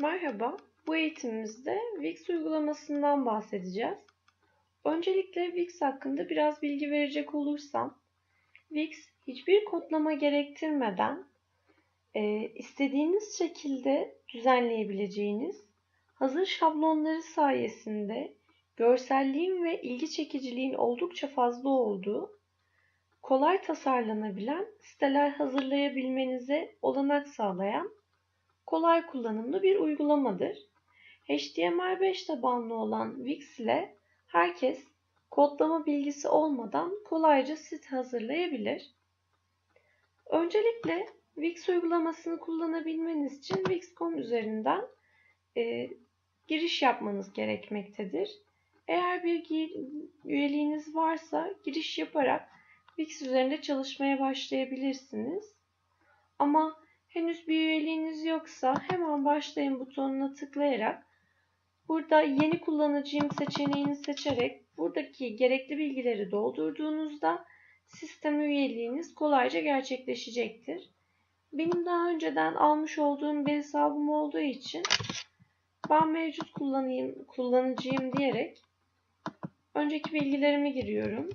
Merhaba, bu eğitimimizde Wix uygulamasından bahsedeceğiz. Öncelikle Wix hakkında biraz bilgi verecek olursam, Wix hiçbir kodlama gerektirmeden e, istediğiniz şekilde düzenleyebileceğiniz hazır şablonları sayesinde görselliğin ve ilgi çekiciliğin oldukça fazla olduğu, kolay tasarlanabilen siteler hazırlayabilmenize olanak sağlayan kolay kullanımlı bir uygulamadır. HTML5 tabanlı olan Wix ile herkes kodlama bilgisi olmadan kolayca site hazırlayabilir. Öncelikle Wix uygulamasını kullanabilmeniz için Wix.com üzerinden e, giriş yapmanız gerekmektedir. Eğer bir üyeliğiniz varsa giriş yaparak Wix üzerinde çalışmaya başlayabilirsiniz. Ama henüz bir üyeliğiniz yoksa hemen başlayın butonuna tıklayarak burada yeni kullanıcıyım seçeneğini seçerek buradaki gerekli bilgileri doldurduğunuzda sistem üyeliğiniz kolayca gerçekleşecektir. Benim daha önceden almış olduğum bir hesabım olduğu için ben mevcut kullanayım, kullanıcıyım diyerek önceki bilgilerimi giriyorum.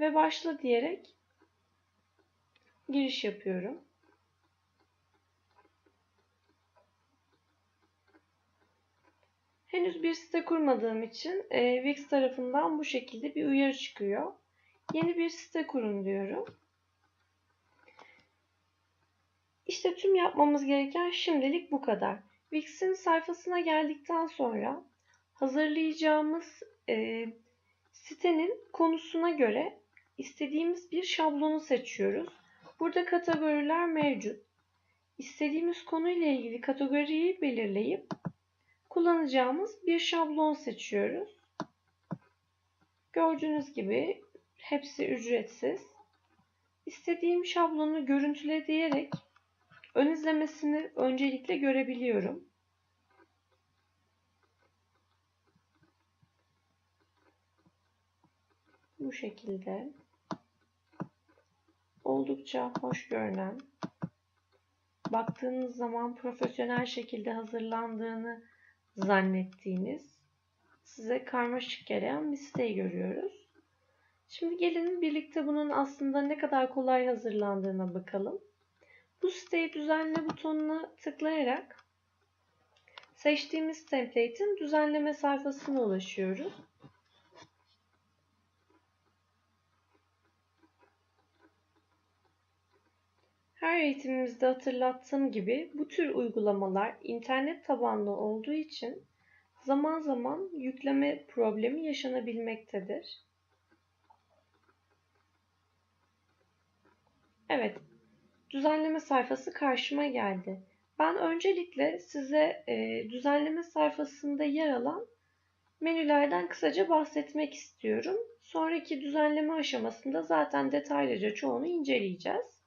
Ve başla diyerek giriş yapıyorum. Henüz bir site kurmadığım için e, Wix tarafından bu şekilde bir uyarı çıkıyor. Yeni bir site kurun diyorum. İşte tüm yapmamız gereken şimdilik bu kadar. Wix'in sayfasına geldikten sonra hazırlayacağımız e, sitenin konusuna göre istediğimiz bir şablonu seçiyoruz. Burada kategoriler mevcut. İstediğimiz konuyla ilgili kategoriyi belirleyip kullanacağımız bir şablon seçiyoruz. Gördüğünüz gibi hepsi ücretsiz. İstediğim şablonu görüntüle diyerek ön izlemesini öncelikle görebiliyorum. Bu şekilde oldukça hoş görünen, baktığınız zaman profesyonel şekilde hazırlandığını zannettiğiniz, size karmaşık gelen bir siteyi görüyoruz. Şimdi gelin birlikte bunun aslında ne kadar kolay hazırlandığına bakalım. Bu siteyi düzenle butonuna tıklayarak seçtiğimiz template'in düzenleme sayfasına ulaşıyoruz. Her eğitimimizde hatırlattığım gibi bu tür uygulamalar internet tabanlı olduğu için zaman zaman yükleme problemi yaşanabilmektedir. Evet, düzenleme sayfası karşıma geldi. Ben öncelikle size e, düzenleme sayfasında yer alan menülerden kısaca bahsetmek istiyorum. Sonraki düzenleme aşamasında zaten detaylıca çoğunu inceleyeceğiz.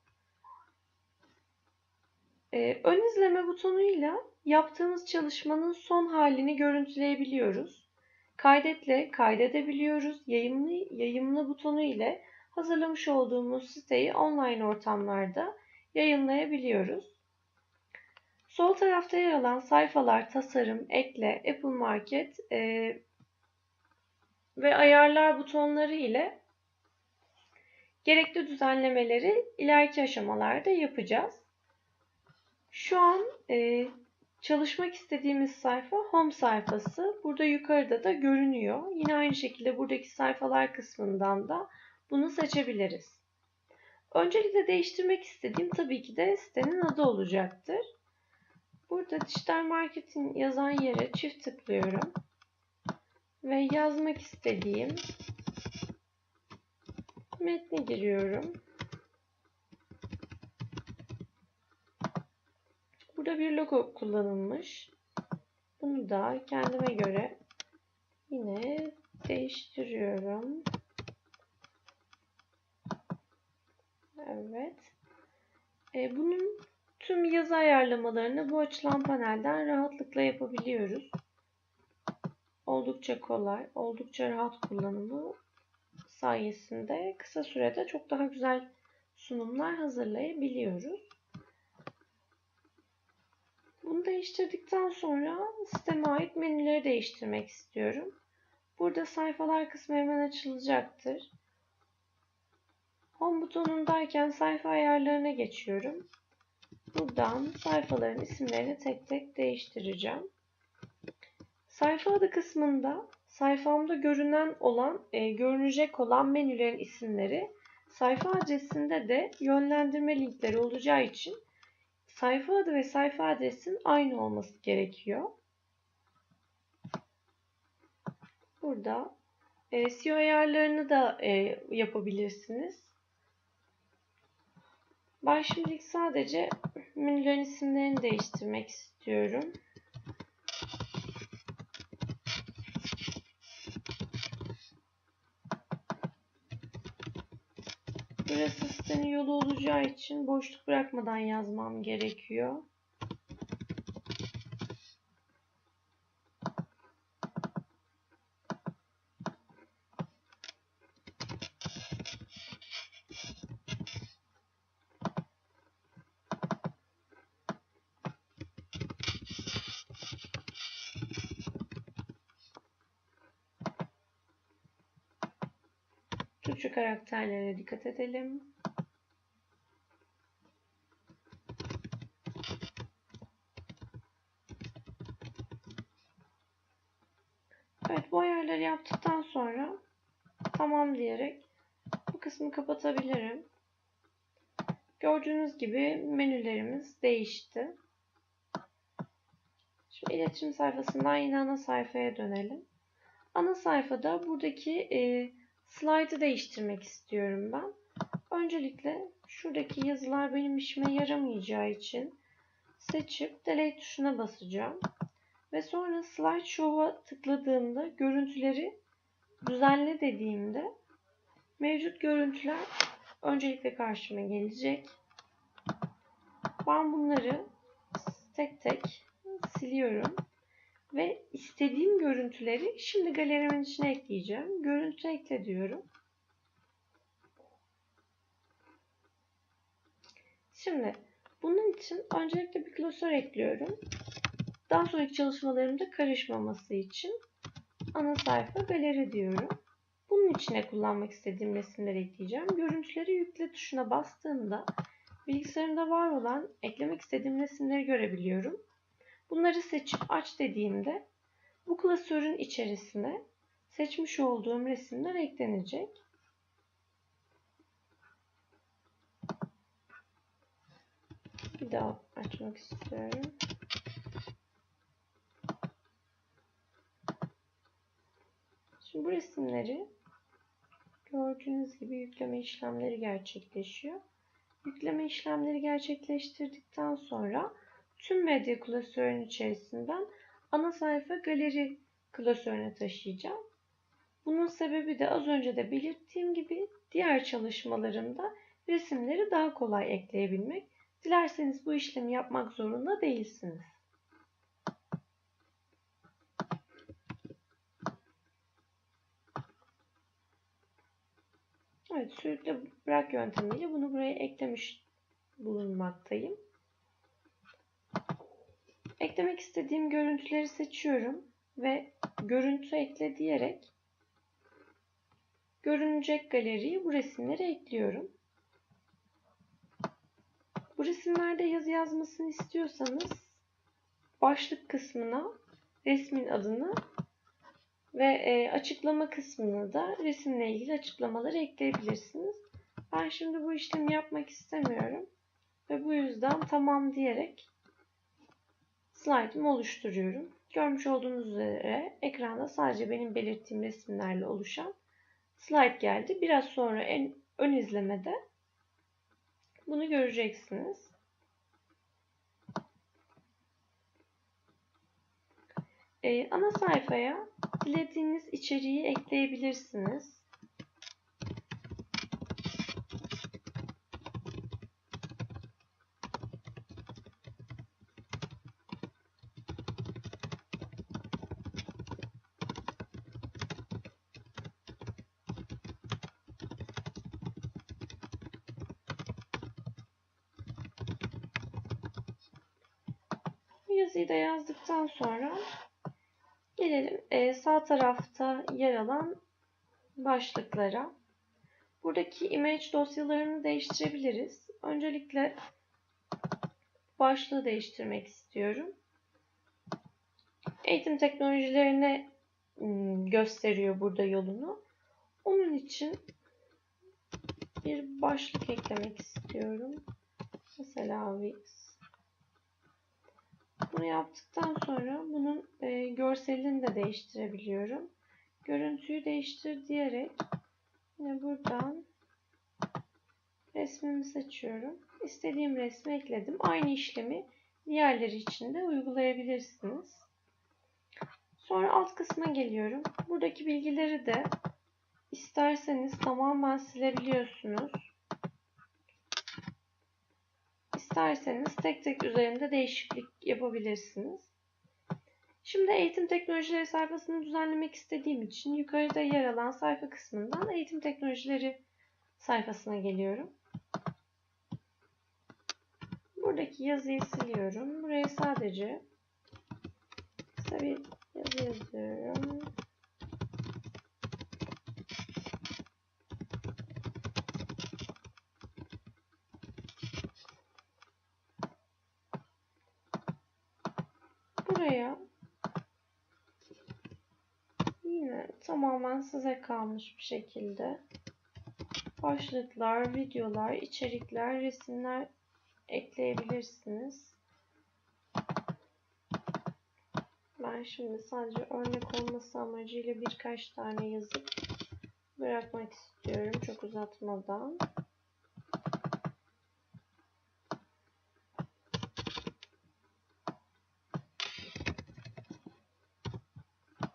Ee, ön izleme butonuyla yaptığımız çalışmanın son halini görüntüleyebiliyoruz. Kaydetle kaydedebiliyoruz. Yayımlı, yayımlı butonu ile hazırlamış olduğumuz siteyi online ortamlarda yayınlayabiliyoruz. Sol tarafta yer alan sayfalar, tasarım, ekle, Apple Market e, ve ayarlar butonları ile gerekli düzenlemeleri ileriki aşamalarda yapacağız. Şu an e, çalışmak istediğimiz sayfa home sayfası. Burada yukarıda da görünüyor. Yine aynı şekilde buradaki sayfalar kısmından da bunu seçebiliriz. Öncelikle değiştirmek istediğim tabii ki de sitenin adı olacaktır. Burada dijital marketing yazan yere çift tıklıyorum. Ve yazmak istediğim metni giriyorum. Burada bir logo kullanılmış. Bunu da kendime göre yine değiştiriyorum. Evet. E, bunun tüm yazı ayarlamalarını bu açılan panelden rahatlıkla yapabiliyoruz. Oldukça kolay, oldukça rahat kullanımı sayesinde kısa sürede çok daha güzel sunumlar hazırlayabiliyoruz. Bunu değiştirdikten sonra sisteme ait menüleri değiştirmek istiyorum. Burada sayfalar kısmı hemen açılacaktır. Home butonundayken sayfa ayarlarına geçiyorum. Buradan sayfaların isimlerini tek tek değiştireceğim. Sayfa adı kısmında sayfamda görünen olan, e, görünecek olan menülerin isimleri sayfa adresinde de yönlendirme linkleri olacağı için sayfa adı ve sayfa adresin aynı olması gerekiyor. Burada e, SEO ayarlarını da e, yapabilirsiniz. Ben şimdilik sadece menülerin isimlerini değiştirmek istiyorum. Burası sitenin yolu olacağı için boşluk bırakmadan yazmam gerekiyor. Türkçe karakterlere dikkat edelim. Evet bu ayarları yaptıktan sonra tamam diyerek bu kısmı kapatabilirim. Gördüğünüz gibi menülerimiz değişti. Şimdi iletişim sayfasından yine ana sayfaya dönelim. Ana sayfada buradaki e, slide'ı değiştirmek istiyorum ben. Öncelikle şuradaki yazılar benim işime yaramayacağı için seçip delete tuşuna basacağım. Ve sonra slide show'a tıkladığımda görüntüleri düzenle dediğimde mevcut görüntüler öncelikle karşıma gelecek. Ben bunları tek tek siliyorum. Ve istediğim görüntüleri şimdi galerimin içine ekleyeceğim. Görüntü ekle diyorum. Şimdi bunun için öncelikle bir klasör ekliyorum. Daha sonraki çalışmalarımda karışmaması için ana sayfa galeri diyorum. Bunun içine kullanmak istediğim resimleri ekleyeceğim. Görüntüleri yükle tuşuna bastığımda bilgisayarımda var olan eklemek istediğim resimleri görebiliyorum. Bunları seçip aç dediğimde bu klasörün içerisine seçmiş olduğum resimler eklenecek. Bir daha açmak istiyorum. Şimdi bu resimleri gördüğünüz gibi yükleme işlemleri gerçekleşiyor. Yükleme işlemleri gerçekleştirdikten sonra tüm medya klasörünün içerisinden ana sayfa galeri klasörüne taşıyacağım. Bunun sebebi de az önce de belirttiğim gibi diğer çalışmalarımda resimleri daha kolay ekleyebilmek. Dilerseniz bu işlemi yapmak zorunda değilsiniz. Evet, sürükle bırak yöntemiyle bunu buraya eklemiş bulunmaktayım. Eklemek istediğim görüntüleri seçiyorum ve görüntü ekle diyerek görünecek galeriyi bu resimlere ekliyorum. Bu resimlerde yazı yazmasını istiyorsanız başlık kısmına resmin adını ve e, açıklama kısmına da resimle ilgili açıklamaları ekleyebilirsiniz. Ben şimdi bu işlemi yapmak istemiyorum ve bu yüzden tamam diyerek slide'ımı oluşturuyorum. Görmüş olduğunuz üzere ekranda sadece benim belirttiğim resimlerle oluşan slide geldi. Biraz sonra en ön izlemede bunu göreceksiniz. Ee, ana sayfaya dilediğiniz içeriği ekleyebilirsiniz. Yazıyı da yazdıktan sonra gelelim e, sağ tarafta yer alan başlıklara. Buradaki image dosyalarını değiştirebiliriz. Öncelikle başlığı değiştirmek istiyorum. Eğitim teknolojilerine gösteriyor burada yolunu. Onun için bir başlık eklemek istiyorum. Mesela Wix. Bunu yaptıktan sonra bunun e, görselini de değiştirebiliyorum. Görüntüyü değiştir diyerek yine buradan resmimi seçiyorum. İstediğim resmi ekledim. Aynı işlemi diğerleri için de uygulayabilirsiniz. Sonra alt kısma geliyorum. Buradaki bilgileri de isterseniz tamamen silebiliyorsunuz. İsterseniz tek tek üzerinde değişiklik yapabilirsiniz. Şimdi eğitim teknolojileri sayfasını düzenlemek istediğim için yukarıda yer alan sayfa kısmından eğitim teknolojileri sayfasına geliyorum. Buradaki yazıyı siliyorum. Buraya sadece kısa bir yazı yazıyorum. Buraya yine tamamen size kalmış bir şekilde başlıklar, videolar, içerikler, resimler ekleyebilirsiniz. Ben şimdi sadece örnek olması amacıyla birkaç tane yazıp bırakmak istiyorum çok uzatmadan.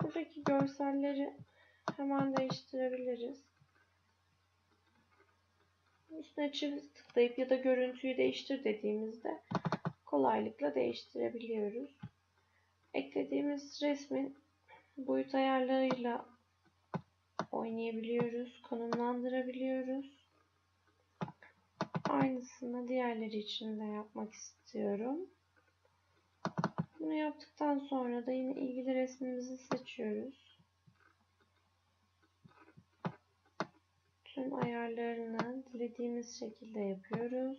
Buradaki görselleri hemen değiştirebiliriz. Üstüne çift tıklayıp ya da görüntüyü değiştir dediğimizde kolaylıkla değiştirebiliyoruz. Eklediğimiz resmin boyut ayarlarıyla oynayabiliyoruz, konumlandırabiliyoruz. Aynısını diğerleri için de yapmak istiyorum. Bunu yaptıktan sonra da yine ilgili resmimizi seçiyoruz. Tüm ayarlarını dilediğimiz şekilde yapıyoruz.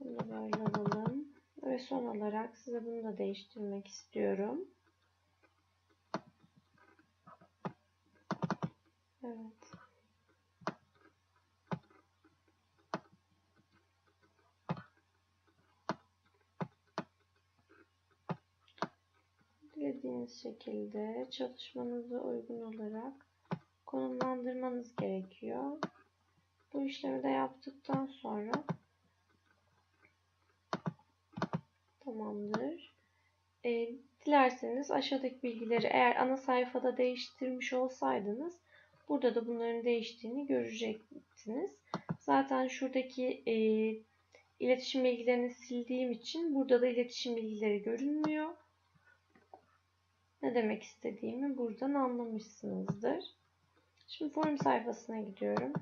Bunu böyle alalım. Ve son olarak size bunu da değiştirmek istiyorum. Evet. Dilediğiniz şekilde çalışmanıza uygun olarak konumlandırmanız gerekiyor. Bu işlemi de yaptıktan sonra tamamdır. E, dilerseniz aşağıdaki bilgileri eğer ana sayfada değiştirmiş olsaydınız burada da bunların değiştiğini görecektiniz. Zaten şuradaki e, iletişim bilgilerini sildiğim için burada da iletişim bilgileri görünmüyor. Ne demek istediğimi buradan anlamışsınızdır. Şimdi forum sayfasına gidiyorum.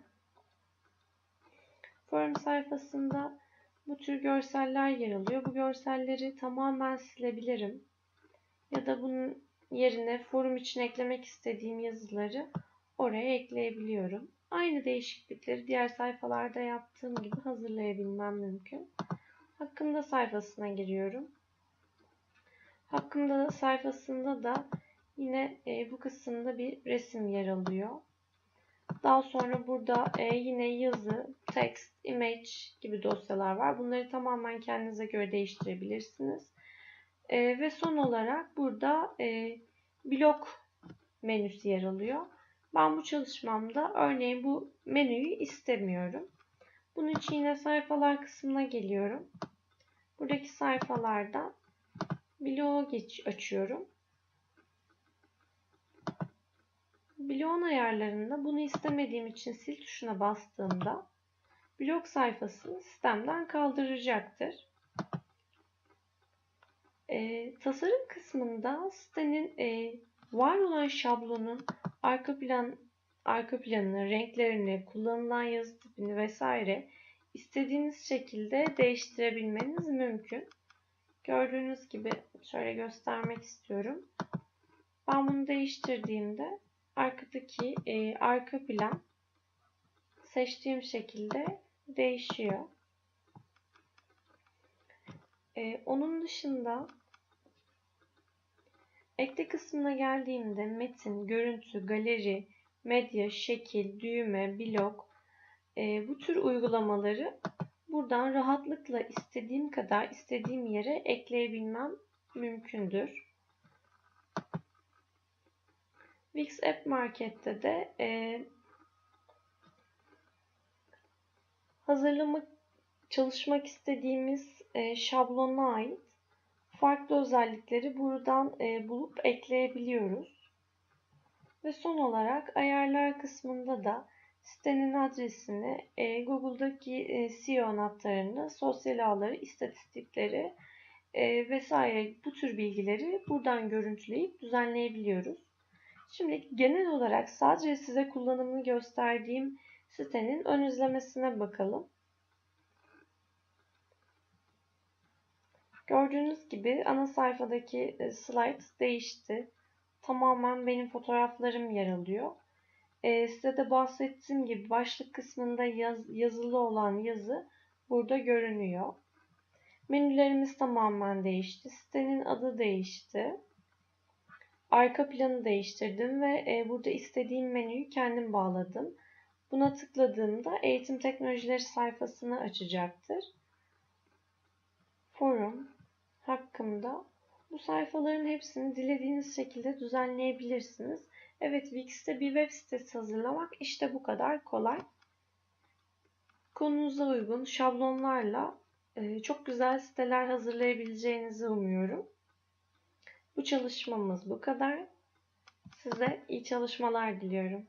Forum sayfasında bu tür görseller yer alıyor. Bu görselleri tamamen silebilirim. Ya da bunun yerine forum için eklemek istediğim yazıları oraya ekleyebiliyorum. Aynı değişiklikleri diğer sayfalarda yaptığım gibi hazırlayabilmem mümkün. Hakkında sayfasına giriyorum. Hakkında sayfasında da yine e, bu kısımda bir resim yer alıyor. Daha sonra burada e, yine yazı, text, image gibi dosyalar var. Bunları tamamen kendinize göre değiştirebilirsiniz. E, ve son olarak burada e, blok menüsü yer alıyor. Ben bu çalışmamda örneğin bu menüyü istemiyorum. Bunun için yine sayfalar kısmına geliyorum. Buradaki sayfalardan bloğu açıyorum. Bloğun ayarlarında bunu istemediğim için sil tuşuna bastığımda blok sayfasını sistemden kaldıracaktır. E, tasarım kısmında sitenin e, var olan şablonun arka plan arka planını, renklerini, kullanılan yazı tipini vesaire istediğiniz şekilde değiştirebilmeniz mümkün. Gördüğünüz gibi şöyle göstermek istiyorum. Ben bunu değiştirdiğimde arkadaki e, arka plan seçtiğim şekilde değişiyor. E, onun dışında ekle kısmına geldiğimde metin, görüntü, galeri, medya, şekil, düğme, blok e, bu tür uygulamaları buradan rahatlıkla istediğim kadar istediğim yere ekleyebilmem mümkündür. Wix App Market'te de e, hazırlamak çalışmak istediğimiz e, şablona ait farklı özellikleri buradan e, bulup ekleyebiliyoruz. Ve son olarak ayarlar kısmında da sitenin adresini, e, Google'daki e, SEO anahtarını, sosyal ağları, istatistikleri e, vesaire bu tür bilgileri buradan görüntüleyip düzenleyebiliyoruz. Şimdi genel olarak sadece size kullanımını gösterdiğim sitenin ön izlemesine bakalım. Gördüğünüz gibi ana sayfadaki e, slide değişti. Tamamen benim fotoğraflarım yer alıyor. E, size de bahsettiğim gibi başlık kısmında yaz, yazılı olan yazı burada görünüyor. Menülerimiz tamamen değişti. Sitenin adı değişti. Arka planı değiştirdim ve e, burada istediğim menüyü kendim bağladım. Buna tıkladığımda eğitim teknolojileri sayfasını açacaktır. Forum hakkında bu sayfaların hepsini dilediğiniz şekilde düzenleyebilirsiniz. Evet Wix'te bir web sitesi hazırlamak işte bu kadar kolay. Konunuza uygun şablonlarla e, çok güzel siteler hazırlayabileceğinizi umuyorum. Bu çalışmamız bu kadar. Size iyi çalışmalar diliyorum.